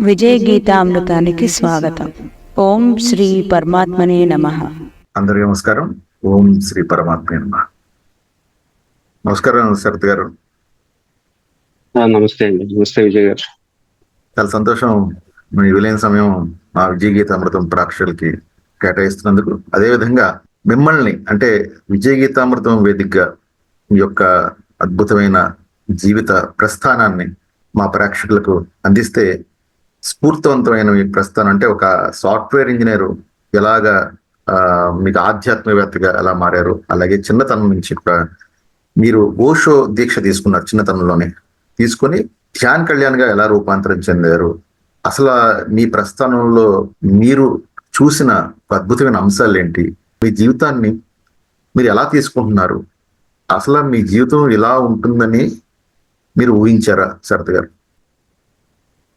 విజయ గీతామృతానికి స్వాగతం. ఓం శ్రీ పరమాత్మనే నమ. అందరికీ నమస్కారం. ఓం శ్రీ పరమాత్మ నమః. నమస్కారం శరత్ గారు. నమస్తే అండి. నమస్తే విజయ్ గారు. చాలా సంతోషం. మీ విలైన సమయం మా విజయ గీత అమృతం ప్రేక్షకులకి కేటాయిస్తున్నందుకు. అదేవిధంగా మిమ్మల్ని అంటే విజయ గీతామృతం వేదికగా మీ యొక్క అద్భుతమైన జీవిత ప్రస్థానాన్ని మా ప్రేక్షకులకు అందిస్తే స్ఫూర్తివంతమైన మీ ప్రస్థానం. అంటే ఒక సాఫ్ట్వేర్ ఇంజనీర్ ఎలాగా మీకు ఆధ్యాత్మికవేత్తగా ఎలా మారారు? అలాగే చిన్నతనం నుంచి కూడా మీరు ఓషో దీక్ష తీసుకున్నారు చిన్నతనంలోనే. తీసుకొని ధ్యాన్ కళ్యాణ్గా ఎలా రూపాంతరం చెందారు? అసలు మీ ప్రస్థానంలో మీరు చూసిన ఒక అద్భుతమైన అంశాలు ఏంటి? మీ జీవితాన్ని మీరు ఎలా తీసుకుంటున్నారు? అసలు మీ జీవితం ఇలా ఉంటుందని మీరు ఊహించారా శరత్ గారు?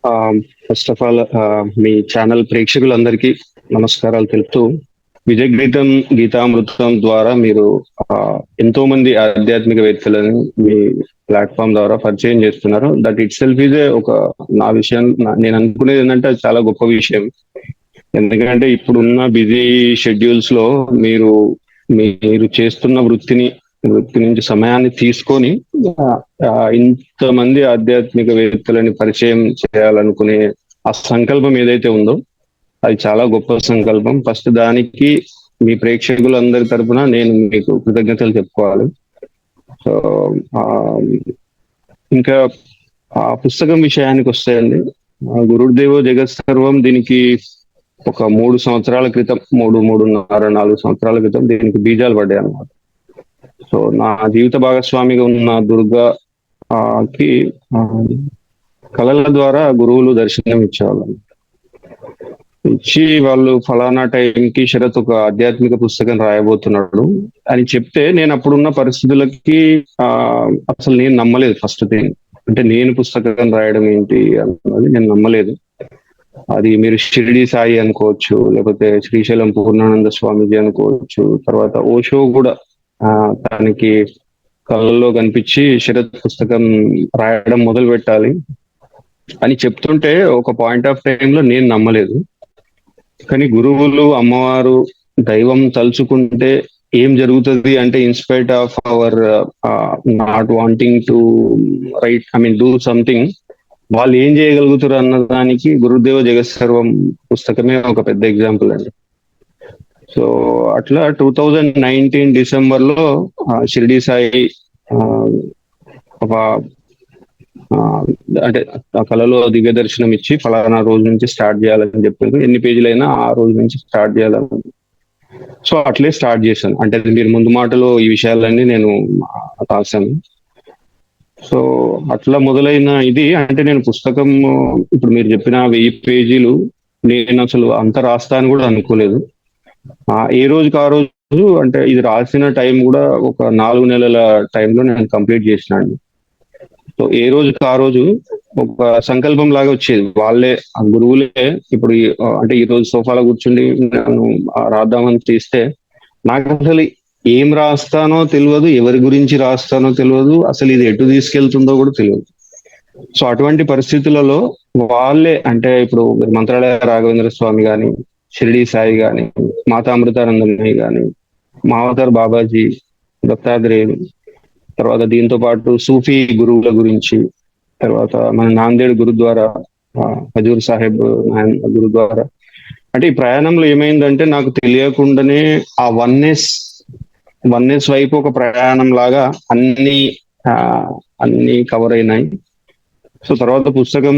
ఫస్ట్ ఆఫ్ ఆల్ మీ ఛానల్ ప్రేక్షకులందరికీ నమస్కారాలు తెలుపుతూ విజయ గీతం గీతామృతం ద్వారా మీరు uh, ఆ, ఎంతో మంది ఆధ్యాత్మికవేత్తలను మీ ప్లాట్ఫామ్ ద్వారా పరిచయం చేస్తున్నారు. దట్ ఇట్ సెల్ఫ్ ఇదే ఒక నా విషయం నేను అనుకునేది ఏంటంటే అది చాలా గొప్ప విషయం. ఎందుకంటే ఇప్పుడున్న బిజీ షెడ్యూల్స్లో మీరు మీరు చేస్తున్న వృత్తిని వృత్తి నుంచి సమయాన్ని తీసుకొని ఇంతమంది ఆధ్యాత్మిక ఇంతమంది పరిచయం చేయాలనుకునే ఆ సంకల్పం ఏదైతే ఉందో అది చాలా గొప్ప సంకల్పం. ఫస్ట్ దానికి మీ ప్రేక్షకులందరి తరఫున నేను మీకు కృతజ్ఞతలు చెప్పుకోవాలి. సో ఆ, ఇంకా ఆ పుస్తకం విషయానికి వస్తాయండి ఆ గురుదేవో జగత్ సర్వం దీనికి ఒక మూడు సంవత్సరాల క్రితం మూడు మూడున్నర నాలుగు సంవత్సరాల క్రితం దీనికి బీజాలు పడ్డాయి అన్నమాట సో నా జీవిత భాగస్వామిగా ఉన్న దుర్గా ఆ, కి కళల ద్వారా గురువులు దర్శనం ఇచ్చేవాళ్ళం. ఇచ్చి వాళ్ళు ఫలానా టైంకి శరత్ ఒక ఆధ్యాత్మిక పుస్తకం రాయబోతున్నాడు అని చెప్తే నేను అప్పుడున్న పరిస్థితులకి ఆ అసలు నేను నమ్మలేదు ఫస్ట్ థింగ్ అంటే నేను పుస్తకం రాయడం ఏంటి అన్నది నేను నమ్మలేదు. అది మీరు షిరిడి సాయి అనుకోవచ్చు లేకపోతే శ్రీశైలం పూర్ణానంద స్వామిజీ అనుకోవచ్చు తర్వాత ఓషో కూడా తనకి కళ్ళల్లో కనిపించి శరత్ పుస్తకం రాయడం మొదలు పెట్టాలి అని చెప్తుంటే ఒక పాయింట్ ఆఫ్ టైంలో నేను నమ్మలేదు. కానీ గురువులు అమ్మవారు దైవం తలుచుకుంటే ఏం జరుగుతుంది అంటే in spite of our not wanting to write I mean do something వాళ్ళు ఏం చేయగలుగుతారు అన్న దానికి గురుదేవ జగత్ సర్వం పుస్తకమే ఒక పెద్ద ఎగ్జాంపుల్ అండి. సో అట్లా టూ థౌజండ్ నైన్టీన్ డిసెంబర్లో షిరిడి సాయి ఒక అంటే ఆ కళలో దివ్య దర్శనం ఇచ్చి ఫలానా రోజు నుంచి స్టార్ట్ చేయాలని చెప్పారు. ఎన్ని పేజీలైనా ఆ రోజు నుంచి స్టార్ట్ చేయాలని. సో అట్లే స్టార్ట్ చేశాను. అంటే మీరు ముందు మాటలో ఈ విషయాలన్నీ నేను రాశాను. సో అట్లా మొదలైన ఇది అంటే నేను పుస్తకం ఇప్పుడు మీరు చెప్పిన వెయ్యి పేజీలు నేను అసలు అంత రాస్తా అని కూడా అనుకోలేదు. ఏ రోజుకి ఆ రోజు అంటే ఇది రాసిన టైం కూడా ఒక నాలుగు నెలల టైంలో నేను కంప్లీట్ చేసినాను. సో ఏ రోజుకి ఆ రోజు ఒక సంకల్పం లాగా వచ్చేది. వాళ్ళే ఆ గురువులే ఇప్పుడు అంటే ఈ రోజు సోఫాలో కూర్చుండి నేను రాద్దామని తీస్తే నాకు అసలు ఏం రాస్తానో తెలియదు ఎవరి గురించి రాస్తానో తెలియదు అసలు ఇది ఎటు తీసుకెళ్తుందో కూడా తెలియదు. సో అటువంటి పరిస్థితులలో వాళ్ళే అంటే ఇప్పుడు మంత్రాలయ రాఘవేంద్ర స్వామి కానీ షిరిడి సాయి గాని మాతామృతానందమయ్య గాని మావతర్ బాబాజీ దత్తాత్రేయులు తర్వాత దీంతో పాటు సూఫీ గురువుల గురించి తర్వాత మన నాందేడ్ గురుద్వారా హజూర్ సాహెబ్ గురుద్వారా. అంటే ఈ ప్రయాణంలో ఏమైందంటే నాకు తెలియకుండానే ఆ వన్నెస్ వన్నెస్ వైపు ఒక ప్రయాణం లాగా అన్ని ఆ, అన్ని కవర్ అయినాయి. సో తర్వాత పుస్తకం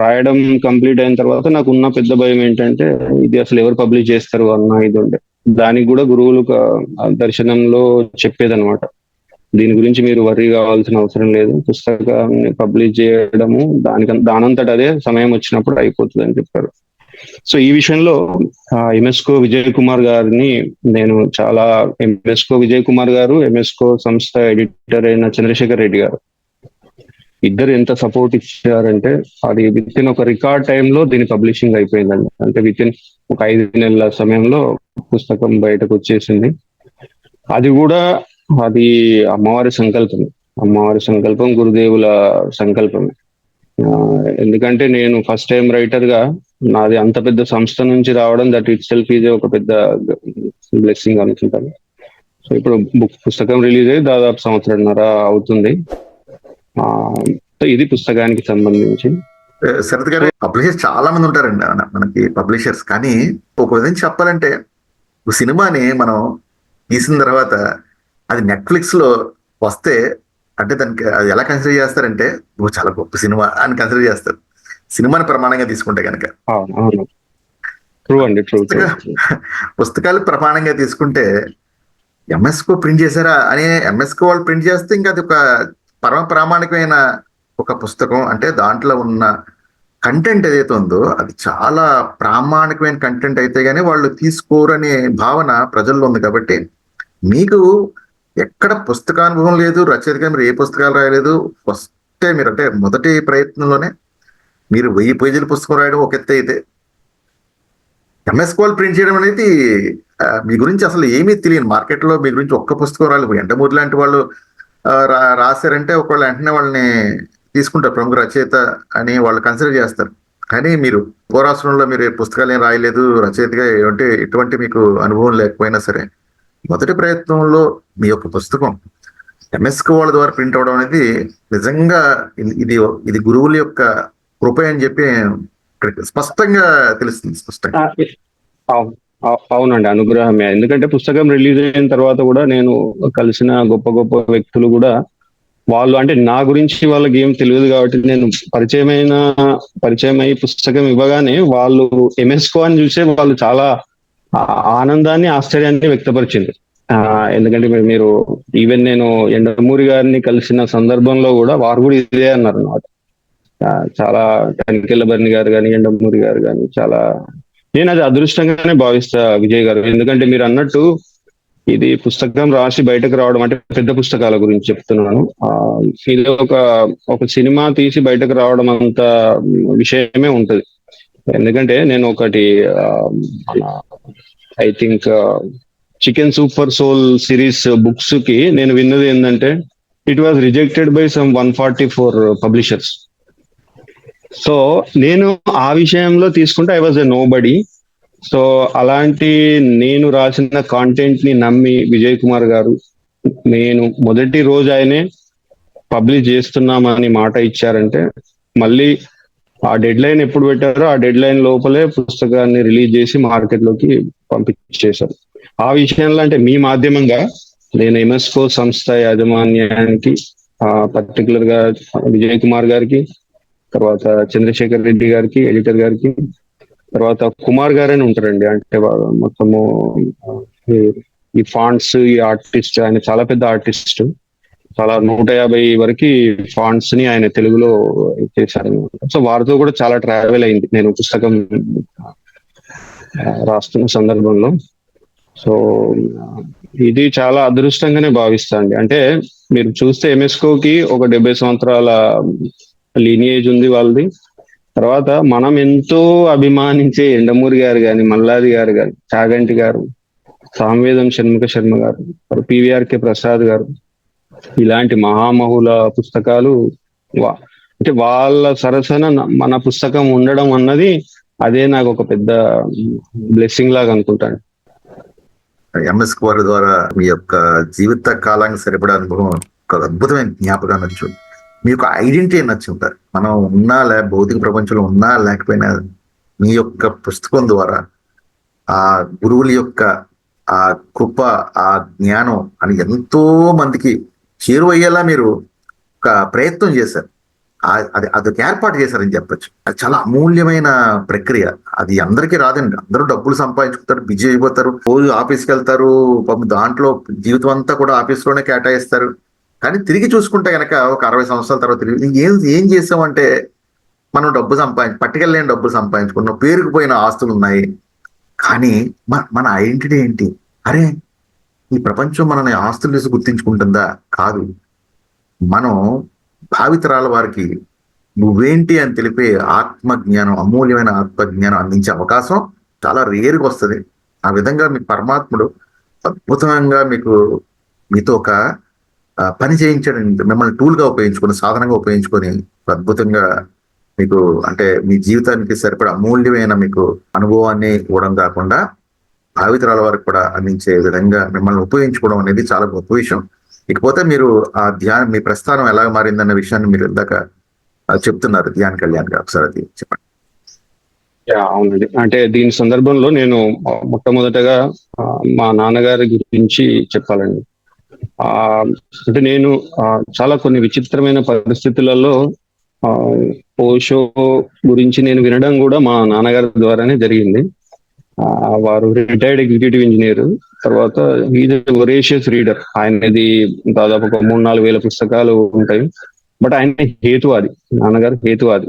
రాయడం కంప్లీట్ అయిన తర్వాత నాకు ఉన్న పెద్ద భయం ఏంటంటే ఇది అసలు ఎవరు పబ్లిష్ చేస్తారు అన్న ఇది ఉండే. దానికి కూడా గురువులు దర్శనంలో చెప్పేదన్నమాట. దీని గురించి మీరు వర్రీ కావాల్సిన అవసరం లేదు. పుస్తకాన్ని పబ్లిష్ చేయడము దానికి దానంతట అదే సమయం వచ్చినప్పుడు అయిపోతుంది అని చెప్పారు. సో ఈ విషయంలో ఎంఎస్కో విజయ్ కుమార్ గారిని నేను చాలా ఎంఎస్కో విజయ్ కుమార్ గారు ఎంఎస్కో సంస్థ ఎడిటర్ అయిన చంద్రశేఖర్ రెడ్డి గారు. ఇద్దరు ఎంత సపోర్ట్ ఇచ్చారంటే అది విత్ ఇన్ ఒక రికార్డ్ టైంలో దీని పబ్లిషింగ్ అయిపోయిందండి. అంటే విత్ ఇన్ ఒక ఐదు నెలల సమయంలో పుస్తకం బయటకు వచ్చేసింది. అది కూడా అది అమ్మవారి సంకల్పమే. అమ్మవారి సంకల్పం గురుదేవుల సంకల్పమే. ఎందుకంటే నేను ఫస్ట్ టైం రైటర్గా నాది అంత పెద్ద సంస్థ నుంచి రావడం దట్ ఇట్ సెల్ఫ్ ఈజ్ ఒక పెద్ద బ్లెస్సింగ్ అనుకుంటాను. సో ఇప్పుడు బుక్ పుస్తకం రిలీజ్ అయ్యి దాదాపు సంవత్సరంన్నర అవుతుంది. సో ఇది పుస్తకానికి సంబంధించి. శరత్ గారు పబ్లిషర్స్ చాలా మంది ఉంటారండి మన- మనకి పబ్లిషర్స్. కానీ ఒక విధంగా చెప్పాలంటే ఒక సినిమాని మనం తీసిన తర్వాత అది నెట్ఫ్లిక్స్లో వస్తే అంటే దానికి అది ఎలా కన్సిడర్ చేస్తారంటే ఓ చాలా గొప్ప సినిమా అని కన్సిడర్ చేస్తారు. సినిమాని ప్రమాణంగా తీసుకుంటే కనుక పుస్తకాలు ప్రమాణంగా తీసుకుంటే ఎంఎస్కో ప్రింట్ చేశారా? అని ఎంఎస్కో వాళ్ళు ప్రింట్ చేస్తే ఇంకా అది ఒక పరమ ప్రామాణికమైన ఒక పుస్తకం అంటే దాంట్లో ఉన్న కంటెంట్ ఏదైతే ఉందో అది చాలా ప్రామాణికమైన కంటెంట్ అయితే గానీ వాళ్ళు తీసుకోరనే భావన ప్రజల్లో ఉంది కాబట్టి మీకు ఎక్కడ పుస్తకానుభవం లేదు రచయితగా మీరు ఏ పుస్తకాలు రాయలేదు ఫస్టే మీరు అంటే మొదటి ప్రయత్నంలోనే మీరు వెయ్యి పేజీల పుస్తకం రాయడం ఒక ఎత్తు అయితే ఎంఎస్ కాల్ ప్రింట్ చేయడం అనేది మీ గురించి అసలు ఏమీ తెలియదు మార్కెట్లో మీ గురించి ఒక్క పుస్తకం రాలేదు ఎండమూరి లాంటి వాళ్ళు రాశారంటే ఒకవేళ వెంటనే వాళ్ళని తీసుకుంటారు ప్రముఖ రచయిత అని వాళ్ళు కన్సిడర్ చేస్తారు. కానీ మీరు పూర్వాశ్రమంలో మీరు పుస్తకాలు ఏం రాయలేదు రచయితగా అంటే ఎటువంటి మీకు అనుభవం లేకపోయినా సరే మొదటి ప్రయత్నంలో మీ యొక్క పుస్తకం ఎంఎస్కో వాళ్ళ ద్వారా ప్రింట్ అవడం అనేది నిజంగా ఇది- ఇది గురువుల యొక్క కృప అని చెప్పి స్పష్టంగా తెలుస్తుంది స్పష్టంగా. అవును. అవు- అవునండి అనుగ్రహమే. ఎందుకంటే పుస్తకం రిలీజ్ అయిన తర్వాత కూడా నేను కలిసిన గొప్ప గొప్ప వ్యక్తులు కూడా వాళ్ళు అంటే నా గురించి వాళ్ళకి ఏం తెలియదు కాబట్టి నేను పరిచయమైన పరిచయం అయ్యి పుస్తకం ఇవ్వగానే వాళ్ళు ఎంఎస్కో అని చూసే వాళ్ళు చాలా ఆనందాన్ని ఆశ్చర్యాన్ని వ్యక్తపరిచింది. ఆ, ఎందుకంటే మీరు- ఈవెన్ నేను ఎండమూరి గారిని కలిసిన సందర్భంలో కూడా వారు కూడా ఇదే అన్నారు అన్నమాట. చాలా టెన్కెళ్ళ గారు కానీ ఎండమూరి గారు కానీ చాలా నేను అది అదృష్టంగానే భావిస్తా విజయ్ గారు. ఎందుకంటే మీరు అన్నట్టు ఇది పుస్తకం రాసి బయటకు రావడం అంటే పెద్ద పుస్తకాల గురించి చెప్తున్నాను. ఇది ఒక ఒక సినిమా తీసి బయటకు రావడం అంత విషయమే ఉంటది. ఎందుకంటే నేను ఒకటి I think chicken super soul series బుక్స్కి నేను విన్నది ఏంటంటే it was rejected by some one forty four publishers. So నేను ఆ విషయంలో తీసుకుంటే I was a nobody so అలాంటి నేను రాసిన కాంటెంట్ని నమ్మి విజయ్ కుమార్ గారు నేను మొదటి రోజు ఆయనే పబ్లిష్ చేస్తున్నామని మాట ఇచ్చారంటే మళ్ళీ ఆ డెడ్ లైన్ ఎప్పుడు పెట్టారో ఆ డెడ్ లైన్ లోపలే పుస్తకాన్ని రిలీజ్ చేసి మార్కెట్లోకి పంపించేశారు. ఆ విషయంలో అంటే మీ మాధ్యమంగా నేను ఎంఎస్కో సంస్థ యాజమాన్యానికి పర్టికులర్గా విజయ్ కుమార్ గారికి తర్వాత చంద్రశేఖర్ రెడ్డి గారికి ఎడిటర్ గారికి తర్వాత కుమార్ గారని అని ఉంటారండి. అంటే మొత్తము ఈ- ఫాండ్స్ ఫాంట్స్ ఈ ఆర్టిస్ట్ ఆయన చాలా పెద్ద ఆర్టిస్ట్ చాలా నూట యాభై వరకు ఫాంట్స్ని ఆయన తెలుగులో చేశారు సో వారితో కూడా చాలా ట్రావెల్ అయింది. నేను పుస్తకం రాస్తున్న సందర్భంలో. సో ఇది చాలా అదృష్టంగానే భావిస్తా అండి. అంటే మీరు చూస్తే ఎంఎస్కోకి కి ఒక డెబ్బై సంవత్సరాల లీనియేజ్ ఉంది వాళ్ళది. తర్వాత మనం ఎంతో అభిమానించే ఎండమూరి గారు కానీ మల్లాది గారు కానీ చాగంటి గారు సాంవేదం షణ్ముఖ శర్మ గారు పివిఆర్కే ప్రసాద్ గారు ఇలాంటి మహామహుల పుస్తకాలు వా- అంటే వాళ్ళ సరసన మన పుస్తకం ఉండడం అన్నది అదే నాకు ఒక పెద్ద బ్లెస్సింగ్ లాగా అనుకుంటాను. ఎంఎస్ కుమార్ ద్వారా మీ యొక్క జీవిత కాలానికి సరిపడా అనుభవం ఒక అద్భుతమైన జ్ఞాపకాన్ని చూడండి మీ యొక్క ఐడెంటిటీ నచ్చి ఉంటారు. మనం ఉన్నా లే భౌతిక ప్రపంచంలో ఉన్నా లేకపోయినా మీ యొక్క పుస్తకం ద్వారా ఆ గురువుల యొక్క ఆ కృప ఆ జ్ఞానం అని ఎంతో మందికి చేరువయ్యేలా మీరు ఒక ప్రయత్నం చేశారు. అది అదొక ఏర్పాటు చేశారని చెప్పచ్చు. అది చాలా అమూల్యమైన ప్రక్రియ. అది అందరికీ రాదండి. అందరూ డబ్బులు సంపాదించుకుంటారు బిజీ అయిపోతారు. రోజు ఆఫీస్కి వెళ్తారు పాపం దాంట్లో జీవితం అంతా కూడా ఆఫీస్లోనే కేటాయిస్తారు. కానీ తిరిగి చూసుకుంటే కనుక ఒక అరవై సంవత్సరాల తర్వాత తిరిగి ఏం ఏం చేసామంటే మనం డబ్బు సంపాదించి పట్టుకెళ్ళలేని డబ్బులు సంపాదించుకున్నాం పేరుకుపోయిన ఆస్తులు ఉన్నాయి. కానీ మన మన ఐడెంటిటీ ఏంటి? అరే ఈ ప్రపంచం మనని ఆస్తులు చూసి గుర్తించుకుంటుందా? కాదు. మనం భావితరాల వారికి నువ్వేంటి అని తెలిపే ఆత్మజ్ఞానం అమూల్యమైన ఆత్మజ్ఞానం అందించే అవకాశం చాలా రేరుగా వస్తుంది. ఆ విధంగా మీ పరమాత్ముడు అద్భుతంగా మీకు మీతో ఒక పని చేయించడం మిమ్మల్ని టూల్గా ఉపయోగించుకొని సాధనంగా ఉపయోగించుకొని అద్భుతంగా మీకు అంటే మీ జీవితానికి సరిపడా అమూల్యమైన మీకు అనుభవాన్ని ఇవ్వడం కాకుండా భావితరాల వారికి కూడా అందించే విధంగా మిమ్మల్ని ఉపయోగించుకోవడం అనేది చాలా గొప్ప విషయం. ఇకపోతే మీరు ఆ ధ్యానం మీ ప్రస్థానం ఎలా మారిందన్న విషయాన్ని మీరు ఇందాక చెప్తున్నారు. ధ్యాన్ కళ్యాణ్ గారు ఒకసారి అది చెప్పండి. అవునండి. అంటే దీని సందర్భంలో నేను మొట్టమొదటగా మా నాన్నగారి గురించి చెప్పాలండి. ఆ అంటే నేను చాలా కొన్ని విచిత్రమైన పరిస్థితులలో ఆ, ఓషో గురించి నేను వినడం కూడా మా నాన్నగారి ద్వారానే జరిగింది. ఆ, వారు రిటైర్డ్ ఎగ్జిక్యూటివ్ ఇంజనీర్ తర్వాత ఈజ్ ఒరేషియస్ రీడర్. ఆయనది దాదాపు ఒక మూడు నాలుగు వేల పుస్తకాలు ఉంటాయి. బట్ ఆయన హేతువాది నాన్నగారు హేతువాది.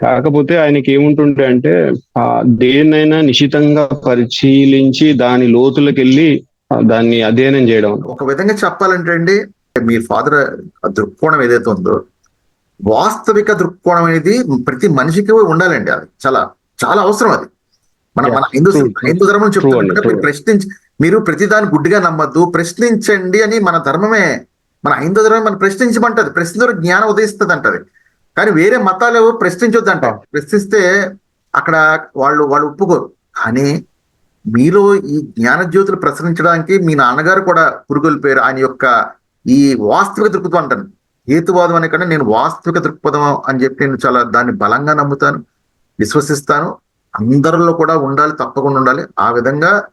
కాకపోతే ఆయనకి ఏముంటుంటే అంటే ఆ దేన్నైనా నిశితంగా పరిశీలించి దాని లోతులకు వెళ్ళి దాన్ని అధ్యయనం చేయడం. ఒక విధంగా చెప్పాలంటే అండి మీ ఫాదర్ దృక్కోణం ఏదైతే ఉందో వాస్తవిక దృక్కోణం అనేది ప్రతి మనిషికి ఉండాలండి అది. చాలా చాలా అవసరం అది. మన మన హిందూ. హిందూ ధర్మం true. ప్రశ్నించి మీరు ప్రతిదాని గుడ్డిగా నమ్మద్దు. ప్రశ్నించండి అని మన ధర్మమే. మన హిందూ ధర్మం మనం ప్రశ్నించమంటది. ప్రశ్న ద్వారా జ్ఞానం ఉదయిస్తుంది అంటది కానీ వేరే మతాలు ప్రశ్నించొద్దు అంట ప్రశ్నిస్తే అక్కడ వాళ్ళు వాళ్ళు ఒప్పుకోరు. కానీ మీలో ఈ జ్ఞాన జ్యోతులు ప్రసరించడానికి మీ నాన్నగారు కూడా పురుగొల్పోయారు. ఆయన యొక్క ఈ వాస్తవిక దృక్పథం అంటాను. హేతువాదం అనే కంటే నేను వాస్తవిక దృక్పథం అని చెప్పి నేను చాలా దాన్ని బలంగా నమ్ముతాను విశ్వసిస్తాను. అందరిలో కూడా ఉండాలి తప్పకుండా ఉండాలి. ఆ విధంగా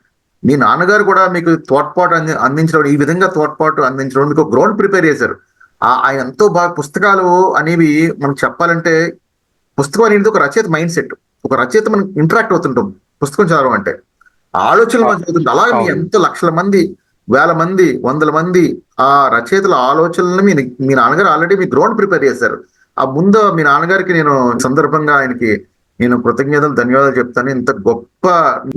మీ నాన్నగారు కూడా మీకు తోడ్పాటు అంది అందించడం ఈ విధంగా తోడ్పాటు అందించడం మీకు గ్రౌండ్ ప్రిపేర్ చేశారు. ఆయన ఎంతో బాగా పుస్తకాలు అనేవి మనం చెప్పాలంటే పుస్తకం అనేది ఒక రచయిత మైండ్ సెట్. ఒక రచయిత మనం ఇంటరాక్ట్ అవుతుంటాం. పుస్తకం చదవడం అంటే. ఆలోచనలు మనం చదువుతుంటాం అలాగే మీ. ఎంతో లక్షల మంది వేల మంది వందల మంది ఆ రచయితల ఆలోచనలను మీ మీ నాన్నగారు ఆల్రెడీ మీ గ్రౌండ్ ప్రిపేర్ చేశారు. ఆ ముందు మీ నాన్నగారికి నేను సందర్భంగా ఆయనకి నేను కృతజ్ఞతలు ధన్యవాదాలు చెప్తాను. ఇంత గొప్ప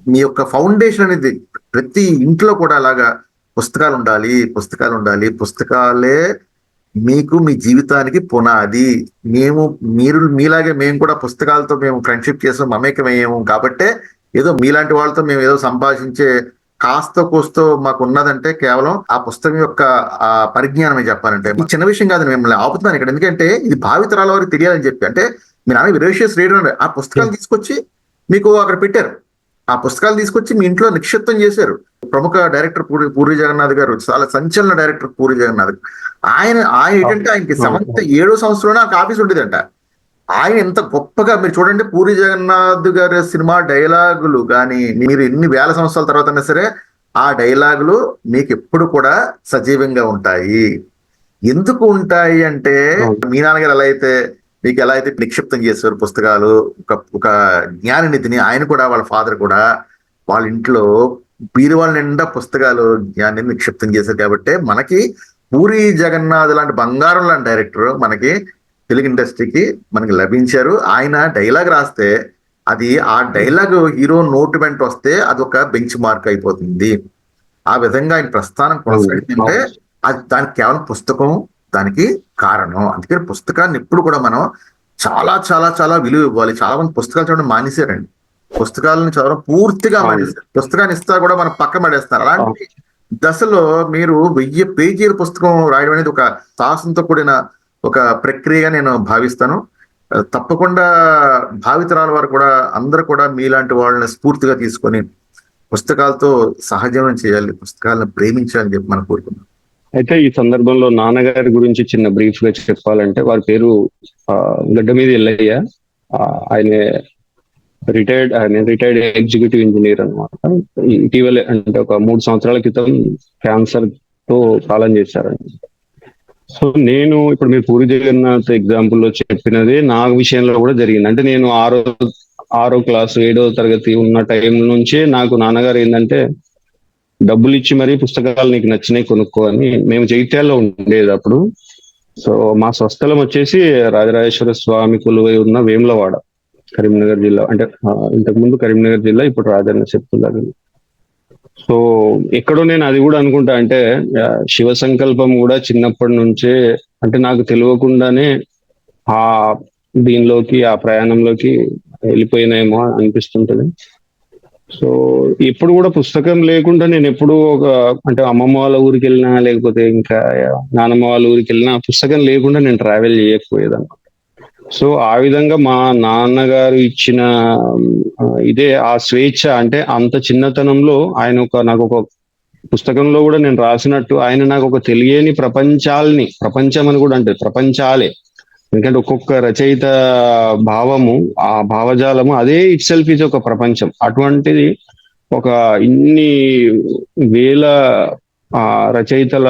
మీ యొక్క ఫౌండేషన్ అనేది ప్రతి ఇంట్లో కూడా అలాగా పుస్తకాలు ఉండాలి పుస్తకాలు ఉండాలి. పుస్తకాలే మీకు మీ జీవితానికి పునాది. మేము మీరు మీలాగే మేము కూడా పుస్తకాలతో మేము ఫ్రెండ్షిప్ చేసాం మమేకమయ్యాము. కాబట్టే ఏదో మీలాంటి వాళ్ళతో మేము ఏదో సంభాషించే కాస్త కూస్తో మాకు ఉన్నదంటే కేవలం ఆ పుస్తకం యొక్క ఆ పరిజ్ఞానమే చెప్పాలంటే. చిన్న విషయం కాదు మిమ్మల్ని ఆపుతున్నాను ఇక్కడ. ఎందుకంటే ఇది భావితరాల వారికి తెలియాలని చెప్పి. అంటే మీ నాన్న విరేషియస్ రీడర్ ఆ పుస్తకాలు తీసుకొచ్చి మీకు అక్కడ పెట్టారు. ఆ పుస్తకాలు తీసుకొచ్చి మీ ఇంట్లో నిక్షిప్తం చేశారు. ప్రముఖ డైరెక్టర్ పూరి పూరి జగన్నాథ్ గారు చాలా సంచలన డైరెక్టర్ పూరి జగన్నాథ్ ఆయన ఆయన ఏంటంటే ఆయనకి సెవెంత్ ఏడో సంవత్సరంలో నాకు ఆఫీస్ ఉండేదంట. ఆయన ఎంత గొప్పగా మీరు చూడండి పూరి జగన్నాథ్ గారి సినిమా డైలాగులు కానీ మీరు ఎన్ని వేల సంవత్సరాల తర్వాత అయినా సరే ఆ డైలాగులు మీకు ఎప్పుడు కూడా సజీవంగా ఉంటాయి ఎందుకు ఉంటాయి అంటే. మీ నాన్నగారు ఎలా అయితే మీకు ఎలా అయితే నిక్షిప్తం చేశారు పుస్తకాలు ఒక ఒక జ్ఞాన నిధిని ఆయన కూడా వాళ్ళ ఫాదర్ కూడా వాళ్ళ ఇంట్లో బీరువాళ్ళ నిండా పుస్తకాలు జ్ఞాన్ని నిక్షిప్తం చేశారు కాబట్టి మనకి పూరి జగన్నాథ్ లాంటి బంగారం లాంటి డైరెక్టర్ మనకి తెలుగు ఇండస్ట్రీకి మనకి లభించారు. ఆయన డైలాగ్ రాస్తే అది ఆ డైలాగ్ హీరో నోటు వెంట వస్తే అది ఒక బెంచ్ మార్క్ అయిపోతుంది. ఆ విధంగా ఆయన ప్రస్థానం కొనసాగిందంటే అది దానికి కేవలం పుస్తకం దానికి కారణం. అందుకని పుస్తకాన్ని ఎప్పుడు కూడా మనం చాలా చాలా చాలా విలువ ఇవ్వాలి. చాలా మంది పుస్తకాలు చదవడం మానేశారండి. పుస్తకాలను చదవడం పూర్తిగా. మానేశారు. పుస్తకాన్ని ఇస్తా కూడా మనం పక్క పడేస్తారు అలాంటి దశలో మీరు వెయ్యి పేజీల పుస్తకం రాయడం అనేది ఒక సాహసంతో కూడిన ఒక ప్రక్రియగా నేను భావిస్తాను. తప్పకుండా భావితరాల వారు కూడా అందరూ కూడా మీలాంటి వాళ్ళని స్ఫూర్తిగా తీసుకొని పుస్తకాలతో సహజీవనం చేయాలి పుస్తకాలను ప్రేమించాలని చెప్పి మనం కోరుకున్నాం అయితే ఈ సందర్భంలో నాన్నగారి గురించి చిన్న బ్రీఫ్గా చెప్పాలంటే వారి పేరు ఆ, గడ్డ మీద ఎల్లయ్య. ఆయన రిటైర్డ్ ఆయన రిటైర్డ్ ఎగ్జిక్యూటివ్ ఇంజనీర్ అనమాట ఇటీవలే అంటే ఒక మూడు సంవత్సరాల క్రితం క్యాన్సర్తో కాలం చేశారండి. సో నేను ఇప్పుడు మీరు పూరి జగన్నాథ్ ఎగ్జాంపుల్లో చెప్పినదే నా విషయంలో కూడా జరిగింది. అంటే నేను ఆరో ఆరో క్లాస్ ఏడో తరగతి ఉన్న టైం నుంచే నాకు నాన్నగారు ఏంటంటే డబ్బులు ఇచ్చి మరీ పుస్తకాలు నీకు నచ్చినాయి కొనుక్కో అని మేము జైత్యాల్లో ఉండేది అప్పుడు. సో మా స్వస్థలం వచ్చేసి రాజరాజేశ్వర స్వామి కొలువై ఉన్న వేములవాడ కరీంనగర్ జిల్లా అంటే ఇంతకుముందు ఇంతకు ముందు కరీంనగర్ జిల్లా ఇప్పుడు రాజన్న చెప్తున్నారు సో ఎక్కడో నేను అది కూడా అనుకుంటా అంటే శివ సంకల్పం కూడా చిన్నప్పటి నుంచే అంటే నాకు తెలియకుండానే ఆ దీనిలోకి ఆ ప్రయాణంలోకి వెళ్ళిపోయినాయేమో అనిపిస్తుంటది. సో ఎప్పుడు కూడా పుస్తకం లేకుండా నేను ఎప్పుడు ఒక అంటే అమ్మమ్మ వాళ్ళ ఊరికి వెళ్ళినా లేకపోతే ఇంకా నానమ్మ వాళ్ళ ఊరికి వెళ్ళినా పుస్తకం లేకుండా నేను ట్రావెల్ చేయకపోయేదాన్ని. సో ఆ విధంగా మా నాన్నగారు ఇచ్చిన ఇదే ఆ స్వేచ్ఛ అంటే అంత చిన్నతనంలో ఆయన ఒక నాకు ఒక పుస్తకంలో కూడా నేను రాసినట్టు ఆయన నాకు ఒక తెలియని ప్రపంచాల్ని ప్రపంచం అని కూడా అంటే ప్రపంచాలే. ఎందుకంటే ఒక్కొక్క రచయిత భావము ఆ భావజాలము అదే ఇట్ సెల్ఫ్ ఇస్ ఒక ప్రపంచం. అటువంటిది ఒక ఇన్ని వేల ఆ రచయితల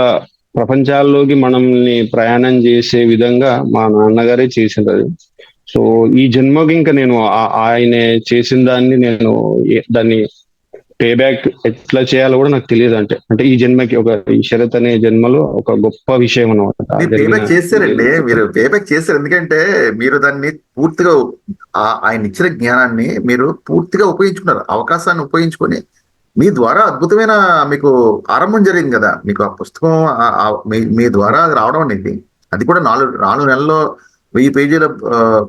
ప్రపంచాల్లోకి మనల్ని ప్రయాణం చేసే విధంగా మా నాన్నగారే చేసినది సో ఈ జన్మకి ఇంకా నేను ఆ- ఆయన చేసిన దాన్ని నేను దాన్ని పే బ్యాక్ ఎట్లా చేయాలో కూడా నాకు తెలియదు అంటే. అంటే ఈ జన్మకి ఒక ఈ శరత్ అనే జన్మలో ఒక గొప్ప విషయం అనమాట చేశారండి. మీరు పేబ్యాక్ చేశారు. ఎందుకంటే మీరు దాన్ని పూర్తిగా ఆయన ఇచ్చిన జ్ఞానాన్ని మీరు పూర్తిగా ఉపయోగించుకున్నారు. అవకాశాన్ని ఉపయోగించుకొని మీ ద్వారా అద్భుతమైన మీకు ఆరంభం జరిగింది కదా. మీకు ఆ పుస్తకం మీ- ద్వారా అది రావడం అనేది అది కూడా నాలుగు నాలుగు నెలల్లో వెయ్యి పేజీల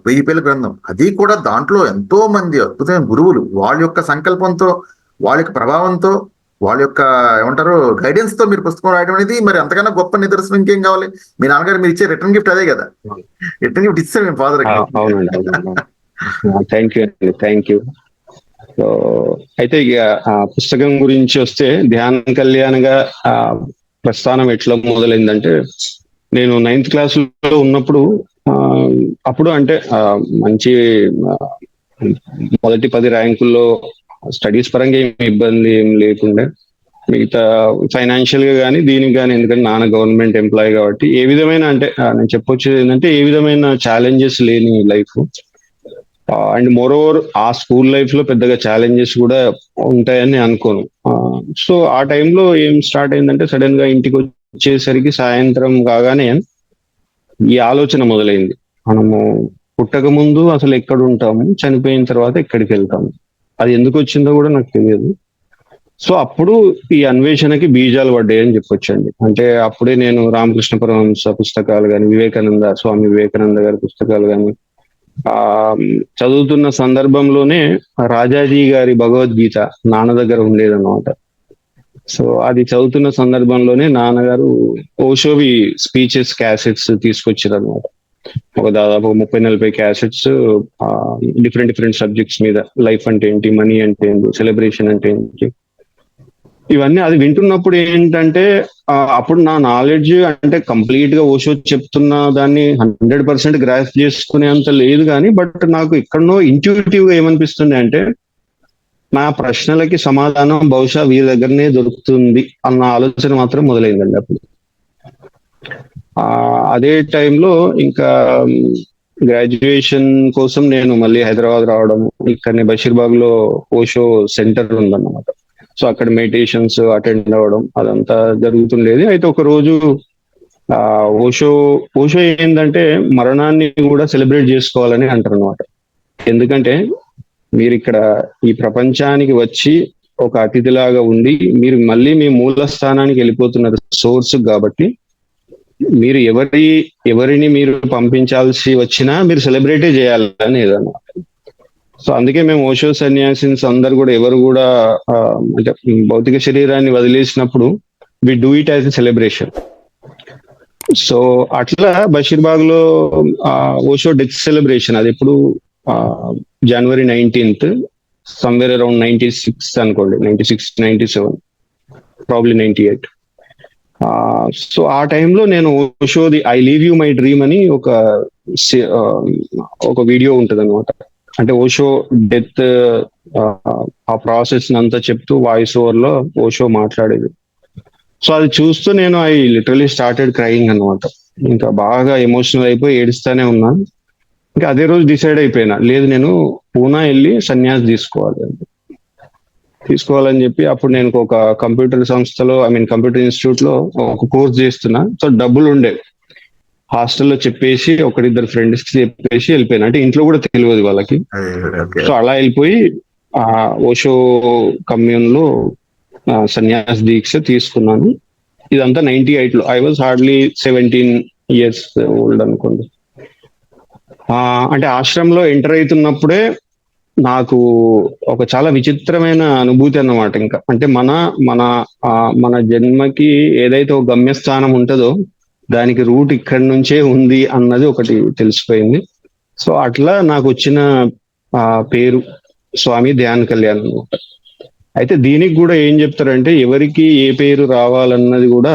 వెయ్యి పేజీల గ్రంథం. అది కూడా దాంట్లో ఎంతో మంది అద్భుతమైన గురువులు వాళ్ళ యొక్క సంకల్పంతో వాళ్ళ యొక్క ప్రభావంతో వాళ్ళ యొక్క ఏమంటారు గైడెన్స్తో మీరు పుస్తకం రాయడం అనేది మరి అంతకన్నా గొప్ప నిదర్శనం ఇంకేం కావాలి? మీ నాన్నగారు మీరు ఇచ్చే రిటర్న్ గిఫ్ట్ అదే కదా. రిటర్న్ గిఫ్ట్ ఇస్తారు మీ father thank you thank you so అయితే ఇక ఆ పుస్తకం గురించి వస్తే ధ్యాన్ కళ్యాణ్గా ఆ ప్రస్థానం ఎట్లా మొదలైందంటే నేను నైన్త్ క్లాస్లో ఉన్నప్పుడు ఆ, అప్పుడు అంటే మంచి మొదటి పది ర్యాంకుల్లో స్టడీస్ పరంగా ఏం ఇబ్బంది ఏం లేకుండే మిగతా ఫైనాన్షియల్గా కానీ దీనికి కానీ ఎందుకంటే నాన్న గవర్నమెంట్ ఎంప్లాయీ కాబట్టి ఏ విధమైన అంటే నేను చెప్పొచ్చేది ఏంటంటే ఏ విధమైన ఛాలెంజెస్ లేని లైఫ్. అండ్ మోర్ ఓవర్ ఆ స్కూల్ లైఫ్లో పెద్దగా ఛాలెంజెస్ కూడా ఉంటాయని అనుకోను. సో ఆ టైంలో ఏం స్టార్ట్ అయిందంటే సడన్గా ఇంటికి వచ్చేసరికి సాయంత్రం కాగానే ఈ ఆలోచన మొదలైంది. మనము పుట్టక ముందు అసలు ఎక్కడ ఉంటాము చనిపోయిన తర్వాత ఎక్కడికి వెళ్తాము. అది ఎందుకు వచ్చిందో కూడా నాకు తెలియదు. సో అప్పుడు ఈ అన్వేషణకి బీజాలు పడ్డాయని చెప్పొచ్చండి. అంటే అప్పుడే నేను రామకృష్ణ పరమహంస పుస్తకాలు కానీ వివేకానంద స్వామి వివేకానంద గారి పుస్తకాలు కానీ చదువుతున్న సందర్భంలోనే రాజాజీ గారి భగవద్గీత నాన్న దగ్గర ఉండేదన్నమాట. సో అది చదువుతున్న సందర్భంలోనే నాన్నగారు ఓషోవి స్పీచెస్ క్యాసెట్స్ తీసుకొచ్చారు అనమాట ఒక దాదాపు ఒక ముప్పై నలభై క్యాసెట్స్ డిఫరెంట్ డిఫరెంట్ సబ్జెక్ట్స్ మీద లైఫ్ అంటే ఏంటి మనీ అంటే ఏంటి సెలబ్రేషన్ అంటే ఏంటి ఇవన్నీ అది వింటున్నప్పుడు ఏంటంటే అప్పుడు నా నాలెడ్జ్ అంటే కంప్లీట్గా ఓషో చెప్తున్న దాన్ని హండ్రెడ్ పర్సెంట్ గ్రాస్ చేసుకునేంత లేదు కానీ బట్ నాకు ఎక్కడనో ఇంట్యూటివ్గా ఏమనిపిస్తుంది అంటే నా ప్రశ్నలకి సమాధానం బహుశా వీరి దగ్గరనే దొరుకుతుంది అన్న ఆలోచన మాత్రం మొదలైందండి అప్పుడు. అదే టైంలో ఇంకా గ్రాడ్యుయేషన్ కోసం నేను మళ్ళీ హైదరాబాద్ రావడం ఇక్కడనే బషీర్బాగ్లో ఓషో సెంటర్ ఉందన్నమాట. సో అక్కడ మెడిటేషన్స్ అటెండ్ అవ్వడం అదంతా జరుగుతుండేది. అయితే ఒక రోజు ఆ ఓషో ఓషో ఏంటంటే మరణాన్ని కూడా సెలబ్రేట్ చేసుకోవాలని అంటారు అనమాట ఎందుకంటే మీరు ఇక్కడ ఈ ప్రపంచానికి వచ్చి ఒక అతిథిలాగా ఉండి మీరు మళ్ళీ మీ మూల స్థానానికి వెళ్ళిపోతున్నారు సోర్స్ కాబట్టి మీరు ఎవరి ఎవరిని మీరు పంపించాల్సి వచ్చినా మీరు సెలబ్రేటే చేయాలని ఏదన్నమాట. సో అందుకే మేము ఓషో సన్యాసిన్స్ అందరు కూడా ఎవరు కూడా అంటే భౌతిక శరీరాన్ని వదిలేసినప్పుడు we do it as a celebration so అట్లా బషీర్బాగ్లో ఓషో డెత్ సెలబ్రేషన్ అది ఎప్పుడు జనవరి nineteenth somewhere around ninety six అనుకోండి ninety six ninety seven probably ninety eight so ఆ టైంలో నేను ఓషోది I leave you my dream అని ఒక సి- ఒక వీడియో ఉంటుంది అనమాట అంటే ఓషో డెత్ ఆ ప్రాసెస్ అంతా చెప్తూ వాయిస్ ఓవర్లో ఓషో మాట్లాడేది. సో అది చూస్తూ నేను ఐ లిటరలీ స్టార్టెడ్ క్రయింగ్ అనమాట ఇంకా బాగా ఎమోషనల్ అయిపోయి ఏడుస్తానే ఉన్నాను ఇంకా అదే రోజు డిసైడ్ అయిపోయినా. లేదు నేను పూనా వెళ్ళి సన్యాస్ తీసుకోవాలి అని. తీసుకోవాలని చెప్పి అప్పుడు నేను ఒక కంప్యూటర్ సంస్థలో ఐ మీన్ కంప్యూటర్ ఇన్స్టిట్యూట్లో ఒక కోర్స్ చేస్తున్నా. సో డబ్బులు ఉండేవి హాస్టల్లో చెప్పేసి ఒకరిద్దరు ఫ్రెండ్స్కి చెప్పేసి వెళ్ళిపోయినా. అంటే ఇంట్లో కూడా తెలియదు వాళ్ళకి. సో అలా వెళ్ళిపోయి ఆ ఓషో కమ్యూన్లో సన్యాస్ దీక్ష తీసుకున్నాను. ఇదంతా నైన్టీ ఎయిట్లో I was hardly seventeen years old అనుకోండి. ఆ, అంటే ఆశ్రమంలో ఎంటర్ అవుతున్నప్పుడే నాకు ఒక చాలా విచిత్రమైన అనుభూతి అన్నమాట ఇంకా. అంటే మన మన మన జన్మకి ఏదైతే ఒక గమ్యస్థానం ఉంటుందో దానికి రూట్ ఇక్కడి నుంచే ఉంది అన్నది ఒకటి తెలిసిపోయింది. సో అట్లా నాకు వచ్చిన ఆ పేరు స్వామి ధ్యాన్ కళ్యాణ్ అనమాట అయితే దీనికి కూడా ఏం చెప్తారంటే ఎవరికి ఏ పేరు రావాలన్నది కూడా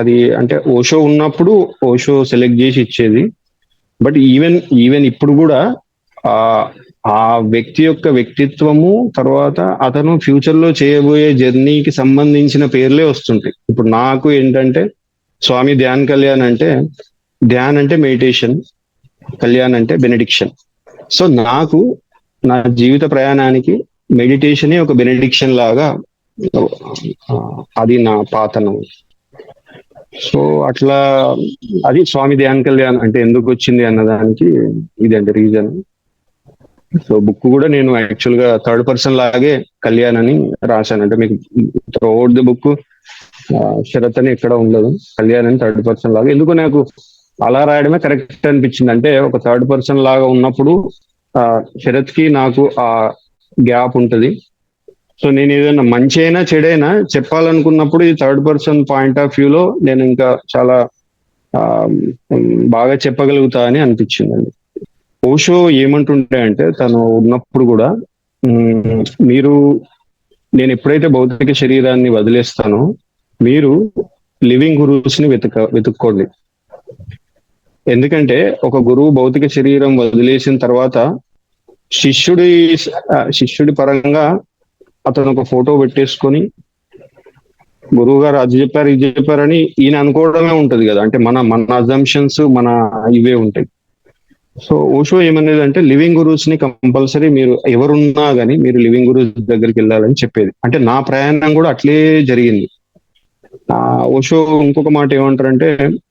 అది అంటే ఓషో ఉన్నప్పుడు ఓషో సెలెక్ట్ చేసి ఇచ్చేది. బట్ ఈవెన్ ఈవెన్ ఇప్పుడు కూడా ఆ ఆ వ్యక్తి యొక్క వ్యక్తిత్వము తర్వాత అతను ఫ్యూచర్లో చేయబోయే జర్నీకి సంబంధించిన పేర్లే వస్తుంటాయి. ఇప్పుడు నాకు ఏంటంటే స్వామి ధ్యాన్ కళ్యాణ్ అంటే ధ్యాన్ అంటే మెడిటేషన్ కళ్యాణ్ అంటే బెనడిక్షన్ సో నాకు నా జీవిత ప్రయాణానికి మెడిటేషనే ఒక బెనడిక్షన్ లాగా అది నా పాతనం. సో అట్లా అది స్వామి ధ్యాన్ కళ్యాణ్ అంటే ఎందుకు వచ్చింది అన్నదానికి ఇదండి రీజన్ సో బుక్ కూడా నేను యాక్చువల్గా థర్డ్ పర్సన్ లాగే కళ్యాణ్ అని రాశాను. అంటే మీకు త్రూఅవుట్ ది బుక్ శరత్ అని ఎక్కడ ఉండదు. కళ్యాణ్ అని థర్డ్ పర్సన్ లాగా. ఎందుకు నాకు అలా రాయడమే కరెక్ట్ అనిపించింది. అంటే ఒక థర్డ్ పర్సన్ లాగా ఉన్నప్పుడు ఆ శరత్కి నాకు ఆ గ్యాప్ ఉంటది. సో నేను ఏదైనా మంచి అయినా చెడైనా చెప్పాలనుకున్నప్పుడు ఈ థర్డ్ పర్సన్ పాయింట్ ఆఫ్ వ్యూలో నేను ఇంకా చాలా ఆ, బాగా చెప్పగలుగుతా అని అనిపించిందండి. ఓషో ఏమంటుండే అంటే తను ఉన్నప్పుడు కూడా మీరు నేను ఎప్పుడైతే భౌతిక శరీరాన్ని వదిలేస్తానో మీరు లివింగ్ గురువుస్ని వెతుక వెతుక్కోండి. ఎందుకంటే ఒక గురువు భౌతిక శరీరం వదిలేసిన తర్వాత శిష్యుడి శిష్యుడి పరంగా అతను ఒక ఫోటో పెట్టేసుకొని గురువు గారు అది చెప్పారు ఇది చెప్పారని ఈయన అనుకోవడమే ఉంటది కదా. అంటే మన మన అజంప్షన్స్ మన ఇవే ఉంటాయి. సో ఓషో ఏమనేది అంటే లివింగ్ గురూస్ని కంపల్సరీ మీరు ఎవరున్నా గానీ మీరు లివింగ్ గురూస్ దగ్గరికి వెళ్ళాలని చెప్పేది. అంటే నా ప్రయాణం కూడా అట్లే జరిగింది. ఓషో ఇంకొక మాట ఏమంటారంటే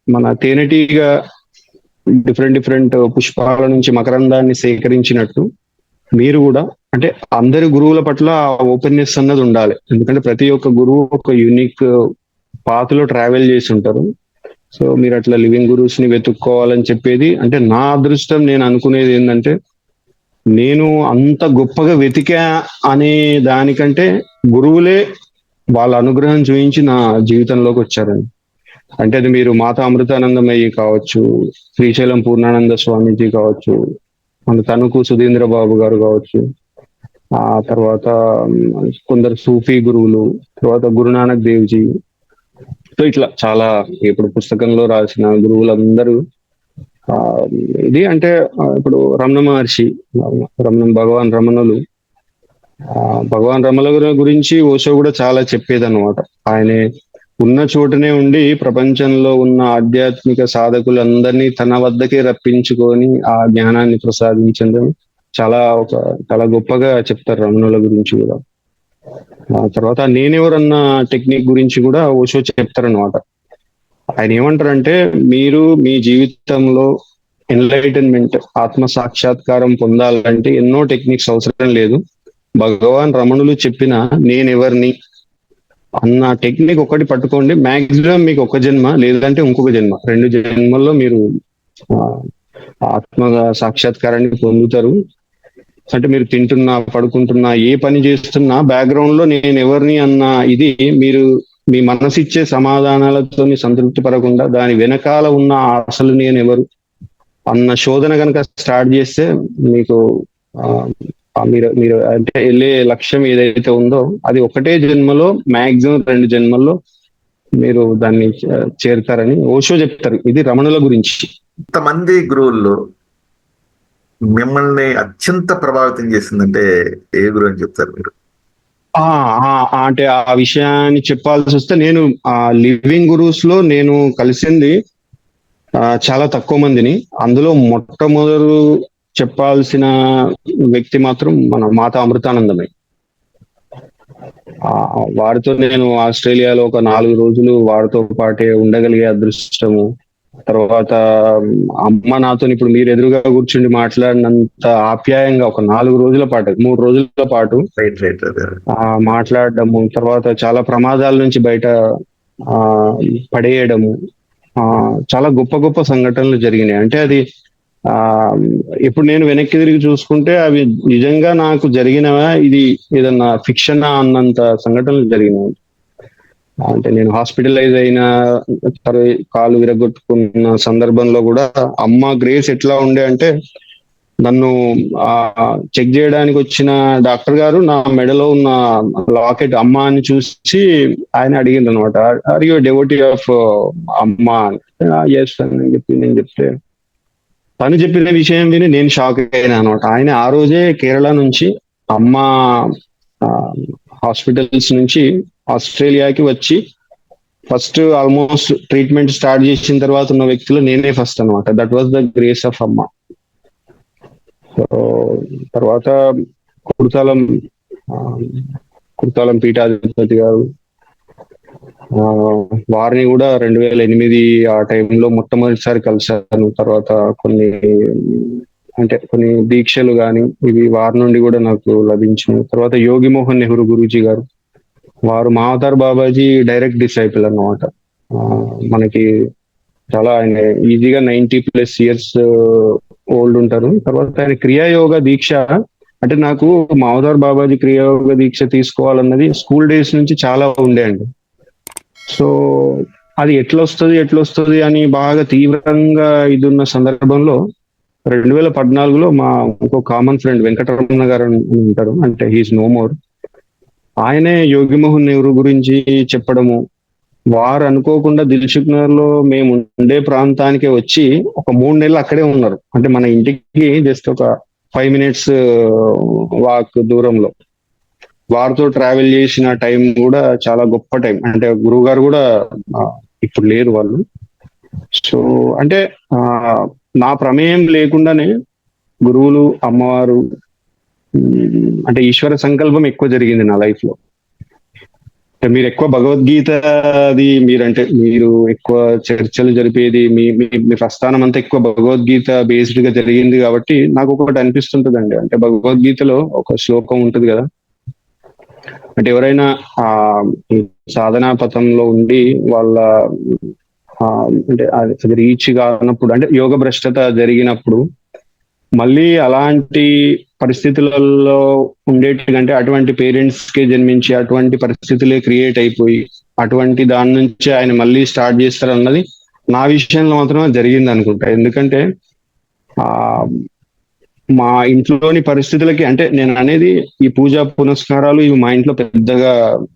మన తేనెటీగా డిఫరెంట్ డిఫరెంట్ పుష్పాల నుంచి మకరందాన్ని సేకరించినట్టు మీరు కూడా అంటే అందరి గురువుల పట్ల ఓపెన్నెస్ అన్నది ఉండాలి. ఎందుకంటే ప్రతి ఒక్క గురువు ఒక యూనిక్ పాత్లో ట్రావెల్ చేసి ఉంటారు సో మీరు అట్లా లివింగ్ గురువుస్ని వెతుక్కోవాలని చెప్పేది అంటే నా అదృష్టం నేను అనుకునేది ఏంటంటే నేను అంత గొప్పగా వెతికా అనే దానికంటే గురువులే వాళ్ళ అనుగ్రహం చూపించి నా జీవితంలోకి వచ్చారండి అంటే అది మీరు మాతా అమృతానందమయ్యి కావచ్చు శ్రీశైలం పూర్ణానంద స్వామీజీ కావచ్చు మన తణుకు సుధీంద్ర బాబు గారు కావచ్చు ఆ తర్వాత కొందరు సూఫీ గురువులు తర్వాత గురునానక్ దేవ్జీ. సో ఇట్లా చాలా ఇప్పుడు పుస్తకంలో రాసిన గురువులందరూ ఆ ఇది అంటే ఇప్పుడు రమణ మహర్షి రమణ భగవాన్ రమణులు భగవాన్ రమణ గురించి ఓషో కూడా చాలా చెప్పేదన్నమాట. ఆయన ఉన్న చోటనే ఉండి ప్రపంచంలో ఉన్న ఆధ్యాత్మిక సాధకులందరినీ తన వద్దకే రప్పించుకొని ఆ జ్ఞానాన్ని ప్రసాదించడం చాలా ఒక చాలా గొప్పగా చెప్తారు రమణుల గురించి కూడా. ఆ తర్వాత నేనెవరన్న టెక్నిక్ గురించి కూడా ఓషో చెప్తారనమాట ఆయన ఏమంటారంటే మీరు మీ జీవితంలో ఎన్లైటన్మెంట్ ఆత్మ సాక్షాత్కారం పొందాలంటే ఎన్నో టెక్నిక్స్ అవసరం లేదు. భగవాన్ రమణులు చెప్పిన నేనెవరిని అన్న టెక్నిక్ ఒకటి పట్టుకోండి. మాక్సిమం మీకు ఒక జన్మ లేదంటే ఇంకొక జన్మ. రెండు జన్మల్లో మీరు ఆత్మ సాక్షాత్కారాన్ని పొందుతారు. అంటే మీరు తింటున్నా పడుకుంటున్నా ఏ పని చేస్తున్నా బ్యాక్గ్రౌండ్లో నేను ఎవరిని అన్న ఇది మీరు మీ మనసు ఇచ్చే సమాధానాలతో సంతృప్తి పడకుండా దాని వెనకాల ఉన్న అసలు నేను ఎవరు అన్న శోధన కనుక స్టార్ట్ చేస్తే మీకు ఆ మీరు మీరు అంటే వెళ్ళే లక్ష్యం ఏదైతే ఉందో అది ఒకటే జన్మలో మాక్సిమం రెండు జన్మల్లో మీరు దాన్ని చేరుతారని ఓషో చెప్తారు. ఇది రమణుల గురించి. ఇంతమంది గురువుల్లో మిమ్మల్ని అత్యంత ప్రభావితం చేసిందంటే ఏ గురువు అని చెప్తారు మీరు? అంటే ఆ విషయాన్ని చెప్పాల్సి వస్తే నేను ఆ లివింగ్ గురూస్లో నేను కలిసింది ఆ, చాలా తక్కువ మందిని. అందులో మొట్టమొదలు చెప్పాల్సిన వ్యక్తి మాత్రం మన మాత అమృతానందమే. వారితో నేను ఆస్ట్రేలియాలో ఒక నాలుగు రోజులు వారితో పాటే ఉండగలిగే అదృష్టము. తర్వాత అమ్మ నాతో ఇప్పుడు మీరు ఎదురుగా కూర్చుండి మాట్లాడినంత ఆప్యాయంగా ఒక నాలుగు రోజుల పాటు మూడు రోజుల పాటు మాట్లాడడము తర్వాత చాలా ప్రమాదాల నుంచి బయట ఆ పడేయడము ఆ చాలా గొప్ప గొప్ప సంఘటనలు జరిగినాయి. అంటే అది ఆ ఇప్పుడు నేను వెనక్కి తిరిగి చూసుకుంటే అవి నిజంగా నాకు జరిగినవా? ఇది ఏదన్నా ఫిక్షన్ అన్నంత సంఘటనలు జరిగినాయి అంటే నేను హాస్పిటలైజ్ అయిన కాలు విరగొట్టుకున్న సందర్భంలో కూడా అమ్మ గ్రేస్ ఎట్లా ఉండే అంటే నన్ను చెక్ చేయడానికి వచ్చిన డాక్టర్ గారు నా మెడలో ఉన్న లాకెట్ అమ్మ అని చూసి ఆయన అడిగింది అనమాట are you devotee of Amma? Yes అని చెప్పి నేను చెప్తే తను చెప్పిన విషయం విని నేను షాక్ అయ్యాను అనమాట. ఆయన ఆ రోజే కేరళ నుంచి అమ్మ హాస్పిటల్స్ నుంచి ఆస్ట్రేలియాకి వచ్చి ఫస్ట్ ఆల్మోస్ట్ ట్రీట్మెంట్ స్టార్ట్ చేసిన తర్వాత ఉన్న వ్యక్తులు నేనే ఫస్ట్ అనమాట. That was the grace of Amma. So తర్వాత కుర్తాలం కుర్తాలం పీఠాధిపతి గారు వారిని కూడా రెండు వేల ఎనిమిది ఆ టైంలో మొట్టమొదటిసారి కలిశాను. తర్వాత కొన్ని అంటే కొన్ని దీక్షలు కానీ ఇవి వారి నుండి కూడా నాకు లభించింది తర్వాత యోగి మోహన్ నెహ్రూ గురూజీ గారు వారు మావతార్ బాబాజీ డైరెక్ట్ డిసైపుల్ అన్నమాట. మనకి చాలా ఆయన ఈజీగా నైన్టీ ప్లస్ ఇయర్స్ ఓల్డ్ ఉంటారు. తర్వాత ఆయన క్రియాయోగ దీక్ష అంటే నాకు మావతార్ బాబాజీ క్రియాయోగ దీక్ష తీసుకోవాలన్నది స్కూల్ డేస్ నుంచి చాలా ఉండే అండి. సో అది ఎట్లా వస్తుంది ఎట్లా వస్తుంది అని బాగా తీవ్రంగా ఇది ఉన్న సందర్భంలో రెండు వేల పద్నాలుగులో మా ఇంకో కామన్ ఫ్రెండ్ వెంకటరమణ గారు ఉంటారు అంటే హీస్ నో మోర్ ఆయనే యోగిమోహన్ నెహ్రూ గురించి చెప్పడము. వారు అనుకోకుండా దిల్సుఖ్ నగర్లో మేము ఉండే ప్రాంతానికి వచ్చి ఒక మూడు నెలలు అక్కడే ఉన్నారు. అంటే మన ఇంటికి జస్ట్ ఒక ఫైవ్ మినిట్స్ వాక్ దూరంలో. వారితో ట్రావెల్ చేసిన టైం కూడా చాలా గొప్ప టైం అంటే గురువు గారు కూడా ఇప్పుడు లేరు వాళ్ళు. సో అంటే నా ప్రమేయం లేకుండానే గురువులు అమ్మవారు అంటే ఈశ్వర సంకల్పం ఎక్కువ జరిగింది నా లైఫ్లో. అంటే మీరు ఎక్కువ భగవద్గీత అది మీరంటే మీరు ఎక్కువ చర్చలు జరిపేది మీ మీ మీ ప్రస్థానం అంతా ఎక్కువ భగవద్గీత బేస్డ్గా జరిగింది కాబట్టి నాకు ఒకటి అనిపిస్తుంటదండి. అంటే భగవద్గీతలో ఒక శ్లోకం ఉంటుంది కదా అంటే ఎవరైనా ఆ సాధనా పథంలో ఉండి వాళ్ళ అంటే అది రీచ్ కానప్పుడు అంటే యోగ భ్రష్టత జరిగినప్పుడు మళ్ళీ అలాంటి పరిస్థితులలో ఉండేటికంటే అటువంటి పేరెంట్స్కి జన్మించి అటువంటి పరిస్థితులే క్రియేట్ అయిపోయి అటువంటి దాని నుంచి ఆయన మళ్ళీ స్టార్ట్ చేస్తారు అన్నది నా విషయంలో మాత్రమే జరిగింది అనుకుంటా ఎందుకంటే ఆ మా ఇంట్లోని పరిస్థితులకి అంటే నేను అనేది ఈ పూజా పునస్కారాలు ఇవి మా ఇంట్లో పెద్దగా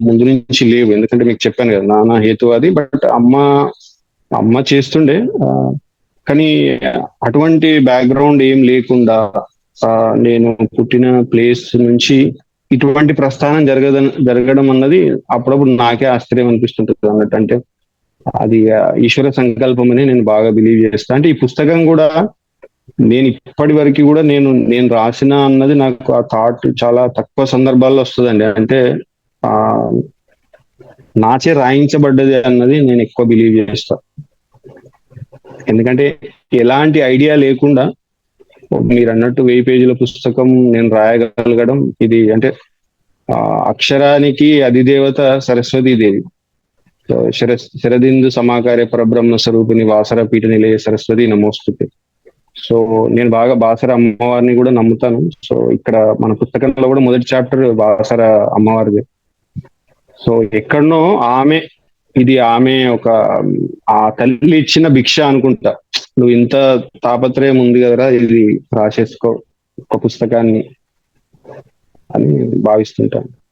ముందు నుంచి లేవు. ఎందుకంటే మీకు చెప్పాను కదా నాన్న హేతు అది. బట్ అమ్మ అమ్మ చేస్తుండే. కానీ అటువంటి బ్యాక్గ్రౌండ్ ఏం లేకుండా నేను పుట్టిన ప్లేస్ నుంచి ఇటువంటి ప్రస్థానం జరగద జరగడం అన్నది అప్పుడప్పుడు నాకే ఆశ్చర్యం అనిపిస్తుంటుంది అన్నట్టు. అంటే అది ఈశ్వర సంకల్పం అని నేను బాగా బిలీవ్ చేస్తాను అంటే ఈ పుస్తకం కూడా నేను ఇప్పటి వరకు కూడా నేను నేను రాసిన అన్నది నాకు ఆ థాట్ చాలా తక్కువ సందర్భాల్లో వస్తుందండి. అంటే ఆ నాచే రాయించబడ్డది అన్నది నేను ఎక్కువ బిలీవ్ చేస్తా. ఎందుకంటే ఎలాంటి ఐడియా లేకుండా మీరు అన్నట్టు వెయ్యి పేజీల పుస్తకం నేను రాయగలగడం ఇది అంటే ఆ అక్షరానికి అధిదేవత సరస్వతి దేవి. శర శరదిందు సమాకార్య పరబ్రహ్మ స్వరూపిణి వాసర పీఠ నిలయ సరస్వతి నమోస్తుతే. సో నేను బాగా బాసర అమ్మవారిని కూడా నమ్ముతాను. సో ఇక్కడ మన పుస్తకంలో కూడా మొదటి చాప్టర్ బాసర అమ్మవారిది. సో ఎక్కడనో ఆమె ఇది ఆమె ఒక ఆ తల్లి ఇచ్చిన భిక్ష అనుకుంటా. నువ్వు ఇంత తాపత్రయం ఉంది కదరా ఇది రాసేసుకో ఒక పుస్తకాన్ని అని భావిస్తుంటాను.